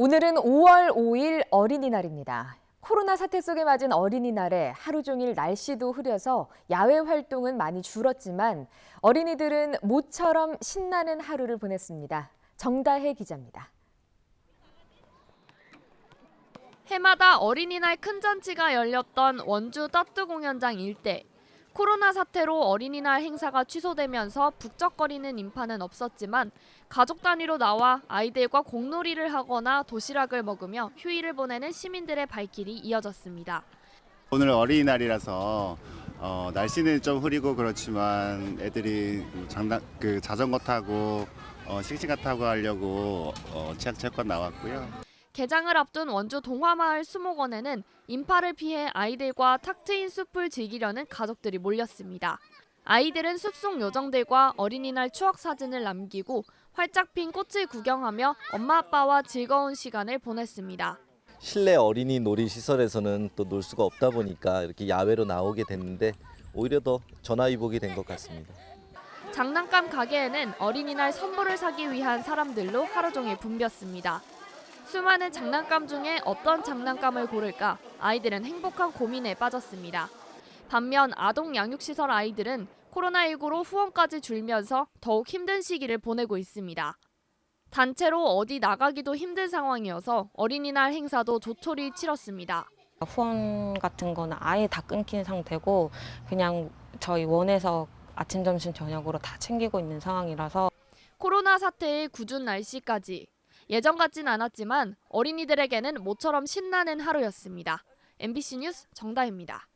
오늘은 5월 5일 어린이날입니다. 코로나 사태 속에 맞은 어린이날에 하루 종일 날씨도 흐려서 야외 활동은 많이 줄었지만 어린이들은 모처럼 신나는 하루를 보냈습니다. 정다혜 기자입니다. 해마다 어린이날 큰 잔치가 열렸던 원주 따뚜 공연장 일대. 코로나 사태로 어린이날 행사가 취소되면서 북적거리는 인파는 없었지만 가족 단위로 나와 아이들과 공놀이를 하거나 도시락을 먹으며 휴일을 보내는 시민들의 발길이 이어졌습니다. 오늘 어린이날이라서 어, 날씨는 좀 흐리고 그렇지만 애들이 장난 그 자전거 타고 어, 싱싱가 타고 하려고 어, 체육체육관 나왔고요. 개장을 앞둔 원주 동화마을 수목원에는 인파를 피해 아이들과 탁 트인 숲을 즐기려는 가족들이 몰렸습니다. 아이들은 숲속 요정들과 어린이날 추억 사진을 남기고 활짝 핀 꽃을 구경하며 엄마 아빠와 즐거운 시간을 보냈습니다. 실내 어린이 놀이 시설에서는 또 놀 수가 없다 보니까 이렇게 야외로 나오게 됐는데 오히려 더 전화위복이 된 것 같습니다. 장난감 가게에는 어린이날 선물을 사기 위한 사람들로 하루 종일 붐볐습니다. 수많은 장난감 중에 어떤 장난감을 고를까 아이들은 행복한 고민에 빠졌습니다. 반면 아동 양육시설 아이들은 코로나19로 후원까지 줄면서 더욱 힘든 시기를 보내고 있습니다. 단체로 어디 나가기도 힘든 상황이어서 어린이날 행사도 조촐히 치렀습니다. 후원 같은 거는 아예 다 끊긴 상태고 그냥 저희 원에서 아침, 점심, 저녁으로 다 챙기고 있는 상황이라서 코로나 사태의 궂은 날씨까지 예전 같진 않았지만 어린이들에게는 모처럼 신나는 하루였습니다. MBC 뉴스 정다입니다.